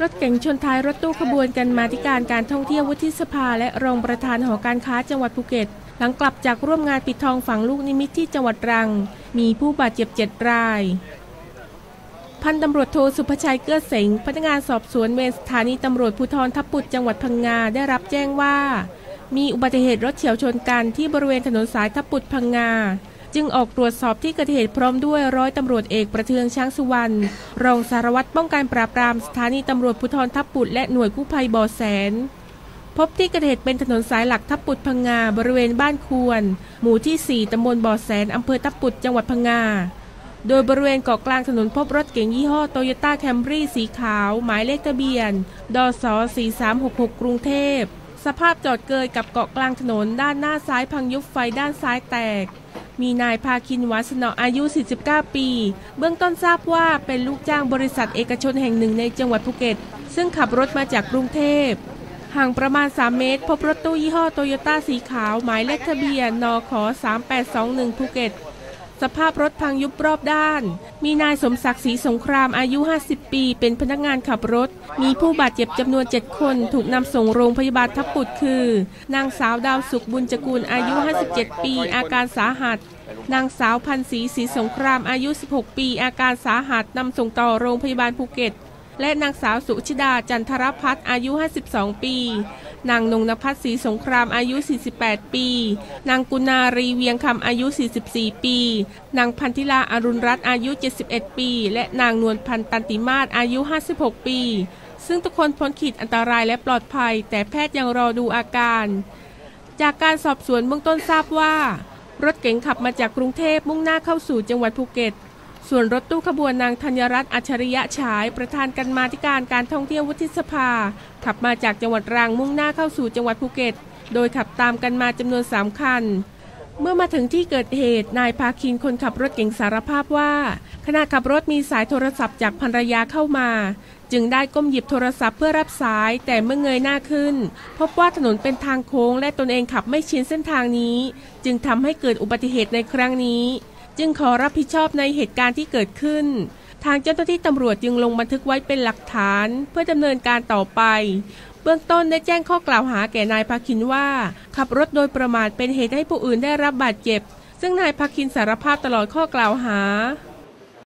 รถเก๋งชนท้ายรถตู้ขบวนกันมาธิการการท่องเที่ยววุฒิสภา และรองประธานหอการค้าจังหวัดภูเก็ต หลังกลับจากร่วมงานปิดทองฝังลูกนิมิตที่จังหวัดรัง มีผู้บาดเจ็บเจ็ดราย พันตำรวจโทสุภชัยเกื้อเสงพนักงานสอบสวนเวรสถานีตำรวจภูธรทับปุดจังหวัดพังงาได้รับแจ้งว่า มีอุบัติเหตุรถเฉียวชนกันที่บริเวณถนนสายทับปุดพังงา จึงออกตรวจสอบที่เกิดเหตุพร้อมด้วยร้อยตำรวจเอกประเทืองช้างสุวรรณรองสารวัตรป้องกันปราบปรามสถานีตำรวจภูธรทับปุดและหน่วยกู้ภัยบ่อแสน พบที่เกิดเหตุเป็นถนนสายหลักทับปุดพังงาบริเวณบ้านควร หมู่ที่ 4ตำบลบ่อแสนอำเภอทับปุดจังหวัดพังงาโดยบริเวณเกาะกลางถนนพบรถเก๋งยี่ห้อโตโยต้าแคมรี่สีขาว หมายเลขทะเบียนดส4366 กรุงเทพ สภาพจอดเกยกับเกาะกลางถนนด้านหน้าซ้ายพังยุบไฟด้านซ้ายแตก มีนายพาคินวัสนออายุ 49 ปี เบื้องต้นทราบว่าเป็นลูกจ้างบริษัทเอกชนแห่งหนึ่งในจังหวัดภูเก็ต ซึ่งขับรถมาจากกรุงเทพ ห่างประมาณ 3 เมตร พบรถตู้ยี่ห้อโตโยต้าสีขาว หมายเลขทะเบียนนข3821 ภูเก็ต สภาพรถพังยุบรอบด้าน มีนายสมศักดิ์ศรีสงครามอายุ 50 ปี เป็นพนักงานขับรถ มีผู้บาดเจ็บจำนวน 7 คน ถูกนำส่งโรงพยาบาลทับปุดคือ นางสาวดาวสุขบุญจกูลอายุ 57 ปี อาการสาหัส นางสาวพันศรีศรีสงครามอายุ 16 ปี อาการสาหัสนำส่งต่อโรงพยาบาลภูเก็ต และนางสาวสุชิดาจันทรพัฒน์อายุ 52 ปี นางนงนภัสศรีสงครามอายุ 48 ปี นางกุณารีเวียงคำอายุ 44 ปี นางพันธิลาอรุณรัตน์อายุ 71 ปี และนางนวลพันตันติมาศอายุ 56 ปี ซึ่งทุกคนพ้นขีดอันตรายและปลอดภัย แต่แพทย์ยังรอดูอาการ จากการสอบสวนเบื้องต้นทราบว่า รถเก๋งขับมาจากกรุงเทพมุ่งหน้าเข้าสู่จังหวัดภูเก็ต ส่วนรถตู้ขบวนนางธัญรัตน์อัจฉริยะฉายประธานกันมาธิการการท่องเที่ยววุฒิสภา ขับมาจากจังหวัดรังมุ่งหน้าเข้าสู่จังหวัดภูเก็ต โดยขับตามกันมาจำนวนสามคัน เมื่อมาถึงที่เกิดเหตุ นายพาคินคนขับรถเก่งสารภาพว่า ขณะขับรถมีสายโทรศัพท์จากภรรยาเข้ามา จึงได้ก้มหยิบโทรศัพท์เพื่อรับสายแต่เมื่อเงยหน้าขึ้น พบว่าถนนเป็นทางโค้งและตนเองขับไม่ชินเส้นทางนี้ จึงทำให้เกิดอุบัติเหตุในครั้งนี้ จึงขอรับผิดชอบในเหตุการณ์ที่เกิดขึ้น ทางเจ้าหน้าที่ตำรวจจึงลงบันทึกไว้เป็นหลักฐาน เพื่อดำเนินการต่อไป เบื้องต้นได้แจ้งข้อกล่าวหาแก่นายภาคินว่า ขับรถโดยประมาทเป็นเหตุให้ผู้อื่นได้รับบาดเจ็บ ซึ่งนายภาคินสารภาพตลอดข้อกล่าวหา